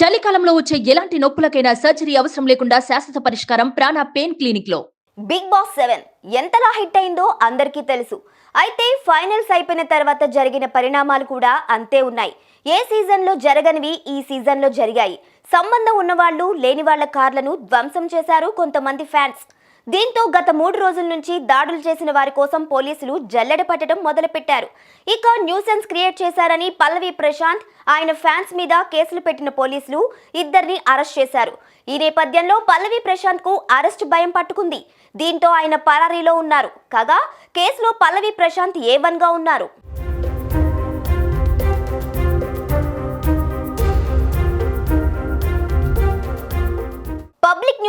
చలికాలంలో వచ్చే ఎలాంటి నొప్పులకైనా సర్జరీ అవసరం లేకుండా శాశ్వత పరిష్కారం ప్రాణ పెయిన్ క్లినిక్లో బిగ్ బాస్ సెవెన్ ఎంతలా హిట్ అయిందో అందరికీ తెలుసు. అయితే ఫైనల్స్ అయిపోయిన తర్వాత జరిగిన పరిణామాలు కూడా అంతే ఉన్నాయి. ఏ సీజన్లో జరగనివి ఈ సీజన్లో జరిగాయి. సంబంధం ఉన్నవాళ్ళు లేని వాళ్ళ కార్లను ధ్వంసం చేశారు కొంతమంది ఫ్యాన్స్. దీంతో గత మూడు రోజుల నుంచి దాడులు చేసిన వారి కోసం పోలీసులు జల్లెడ పట్టడం మొదలుపెట్టారు. ఇక న్యూసెన్స్ క్రియేట్ చేశారని పల్లవి ప్రశాంత్ ఆయన ఫ్యాన్స్ మీద కేసులు పెట్టిన పోలీసులు ఇద్దరిని అరెస్ట్ చేశారు. ఈ నేపథ్యంలో పల్లవి ప్రశాంత్కు అరెస్ట్ భయం పట్టుకుంది. దీంతో ఆయన పరారీలో ఉన్నారు. కాగా కేసులో పల్లవి ప్రశాంత్ ఏ వన్గా ఉన్నారు.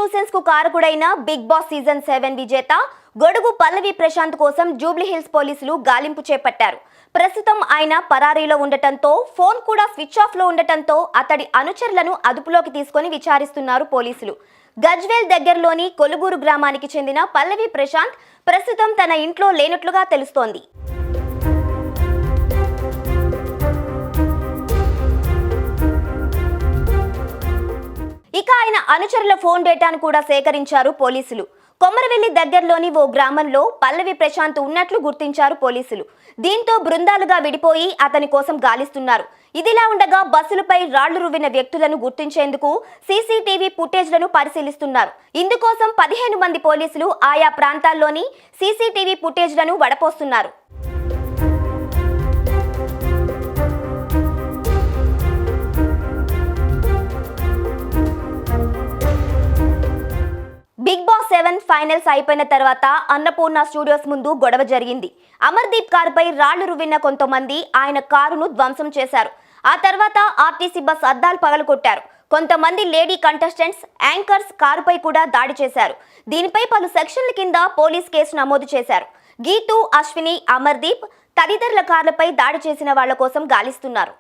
న్యూసెన్స్కు కారకుడైన బిగ్ బాస్ సీజన్ సెవెన్ విజేత గొడుగు పల్లవి ప్రశాంత్ కోసం జూబ్లీహిల్స్ పోలీసులు గాలింపు చేపట్టారు. ప్రస్తుతం ఆయన పరారీలో ఉండటంతో ఫోన్ కూడా స్విచ్ ఆఫ్లో ఉండటంతో అతడి అనుచరులను అదుపులోకి తీసుకొని విచారిస్తున్నారు పోలీసులు. గజ్వేల్ దగ్గరలోని కొలుగూరు గ్రామానికి చెందిన పల్లవి ప్రశాంత్ ప్రస్తుతం తన ఇంట్లో లేనట్లుగా తెలుస్తోంది. ఇక ఆయన అనుచరుల ఫోన్ డేటాను కూడా సేకరించారు పోలీసులు. కొమరవెల్లి దగ్గరలోని ఓ గ్రామంలో పల్లవి ప్రశాంత్ ఉన్నట్లు గుర్తించారు పోలీసులు. దీంతో బృందాలుగా విడిపోయి అతని కోసం గాలిస్తున్నారు. ఇదిలా ఉండగా బస్సులపై రాళ్ళు రువ్విన వ్యక్తులను గుర్తించేందుకు సీసీటీవీ ఫుటేజ్లను పరిశీలిస్తున్నారు. ఇందుకోసం పదిహేను మంది పోలీసులు ఆయా ప్రాంతాల్లోని సీసీటీవీ ఫుటేజ్లను వడపోస్తున్నారు. ఫైనల్స్ అయిపోయిన తర్వాత అన్నపూర్ణ స్టూడియోస్ ముందు గొడవ జరిగింది. అమర్దీప్ కారుపై రాళ్ళు రువ్విన కొంతమంది ఆయన కారును ధ్వంసం చేశారు. ఆ తర్వాత ఆర్టీసీ బస్ అద్దాలు పగలగొట్టారు. కొంతమంది లేడీ కంటెస్టెంట్స్ యాంకర్స్ కారుపై కూడా దాడి చేశారు. దీనిపై పలు సెక్షన్ల కింద పోలీస్ కేసు నమోదు చేశారు. గీతు అశ్విని అమర్దీప్ తదితరుల కార్లపై దాడి చేసిన వాళ్ళ కోసం గాలిస్తున్నారు.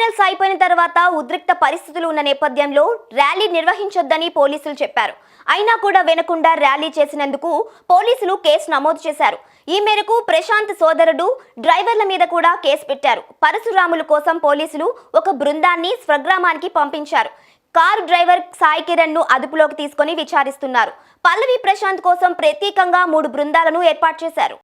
ఫైనల్స్ అయిపోయిన తర్వాత ఉద్రిక్త పరిస్థితులు ఉన్న నేపథ్యంలో ర్యాలీ నిర్వహించొద్దని పోలీసులు చెప్పారు. అయినా కూడా వినకుండా ర్యాలీ చేసినందుకు పోలీసులు కేసు నమోదు చేశారు. ఈ మేరకు ప్రశాంత్ సోదరుడు డ్రైవర్ల మీద కూడా కేసు పెట్టారు. పరశురాములు కోసం పోలీసులు ఒక బృందాన్ని స్వగ్రామానికి పంపించారు. కారు డ్రైవర్ సాయి కిరణ్ను అదుపులోకి తీసుకొని విచారిస్తున్నారు. పల్లవి ప్రశాంత్ కోసం ప్రత్యేకంగా మూడు బృందాలను ఏర్పాటు చేశారు.